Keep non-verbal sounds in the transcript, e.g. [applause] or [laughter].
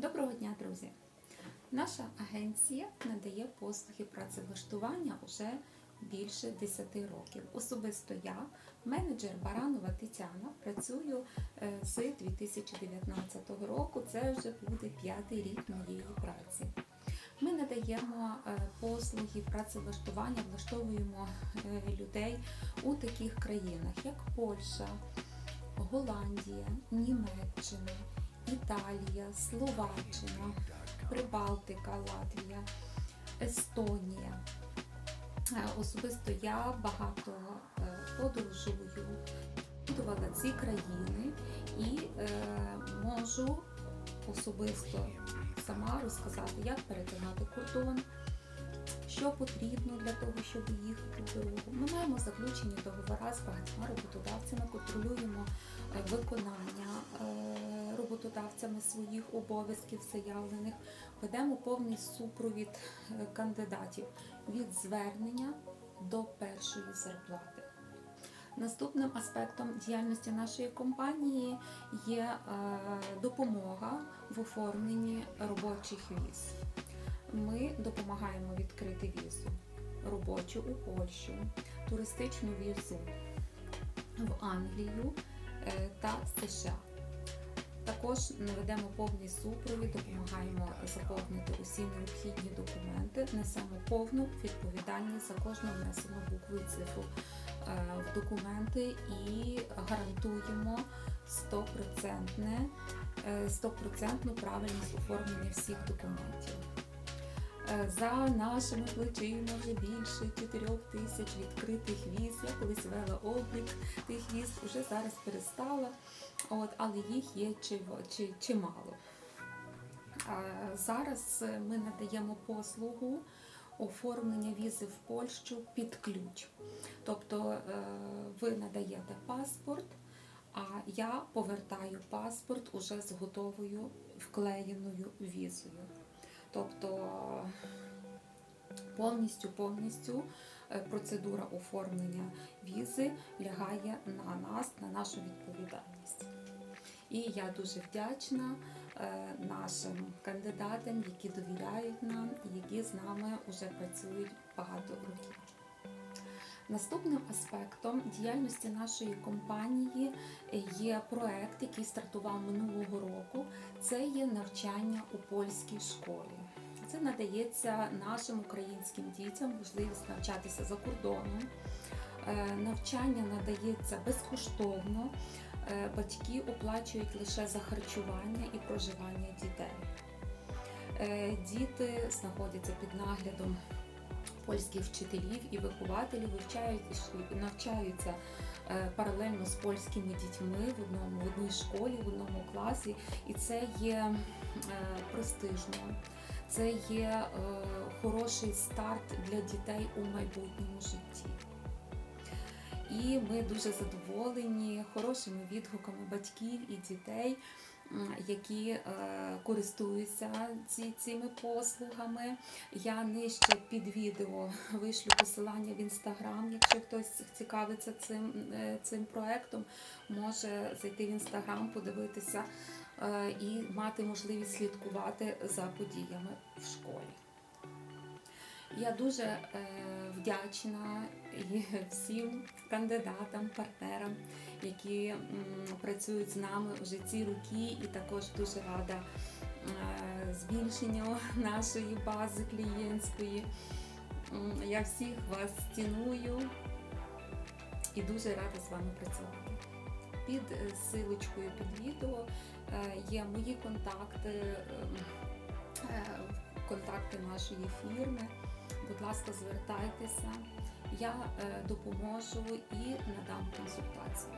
Доброго дня, друзі! Наша агенція надає послуги працевлаштування уже більше 10 років. Особисто я, менеджер Баранова Тетяна, працюю е, з 2019 року. Це вже буде п'ятий рік моєї праці. Ми надаємо е, послуги працевлаштування, влаштовуємо е, людей у таких країнах, як Польща, Голландія, Німеччина, Італія, Словаччина, Прибалтика, Латвія, Естонія. Е, Особисто я багато е, подорожую, відвідувала ці країни і е, можу особисто сама розказати, як перетинати кордон, що потрібно для того, щоб їхати в дорогу. Ми маємо заключені договори з багатьма роботодавцями, контролюємо виконання роботодавцями своїх обов'язків заявлених, ведемо повний супровід е, кандидатів від звернення до першої зарплати. Наступним аспектом діяльності нашої компанії є е, допомога в оформленні робочих віз. Ми допомагаємо відкрити візу робочу у Польщу, туристичну візу в Англію е, та США. Також наведемо повний супровід, допомагаємо заповнити усі необхідні документи, несемо повну відповідальність за кожну внесену букву і цифру е, в документи і гарантуємо 100%, е, 100% правильність оформлення всіх документів. Е, За нашими плечима вже більше 4 тисяч відкритих віз. Я колись вела облік тих віз, вже зараз перестала, от, але їх є чи- чи- чимало. Зараз е, ми надаємо послугу оформлення візи в Польщу під ключ. Тобто е, ви надаєте паспорт, а я повертаю паспорт уже з готовою вклеєною візою. Тобто повністю повністю е, процедура оформлення візи лягає на нас, на нашу відповідальність. І я дуже вдячна е, нашим кандидатам, які довіряють нам і які з нами вже працюють багато років. Наступним аспектом діяльності нашої компанії є проект, який стартував минулого року. Це є навчання у польській школі. Це надається нашим українським дітям можливість навчатися за кордоном. Е, Навчання надається безкоштовно. Е, Батьки оплачують лише за харчування і проживання дітей. Е, Діти знаходяться під наглядом польських вчителів і вихователів, вивчають навчаються е, паралельно з польськими дітьми в одному в одній школі, в одному класі, і це є е, престижно. Це є е, хороший старт для дітей у майбутньому житті. І ми дуже задоволені хорошими відгуками батьків і дітей, які е, користуються ці, цими послугами. Я нижче під відео [laughs] вишлю посилання в інстаграм. Якщо хтось цікавиться цим, е, цим проектом, може зайти в інстаграм, подивитися е, і мати можливість слідкувати за подіями в школі. Я дуже е, вдячна і [laughs] всім кандидатам, партнерам, які м, працюють з нами вже ці роки, і також дуже рада е, збільшенню [laughs] нашої бази клієнтської. Я всіх вас ціную і дуже рада з вами працювати. Під е, силочкою під відео е, є мої контакти, е, контакти нашої фірми. Будь ласка, звертайтеся, я е, допоможу і надам консультацію.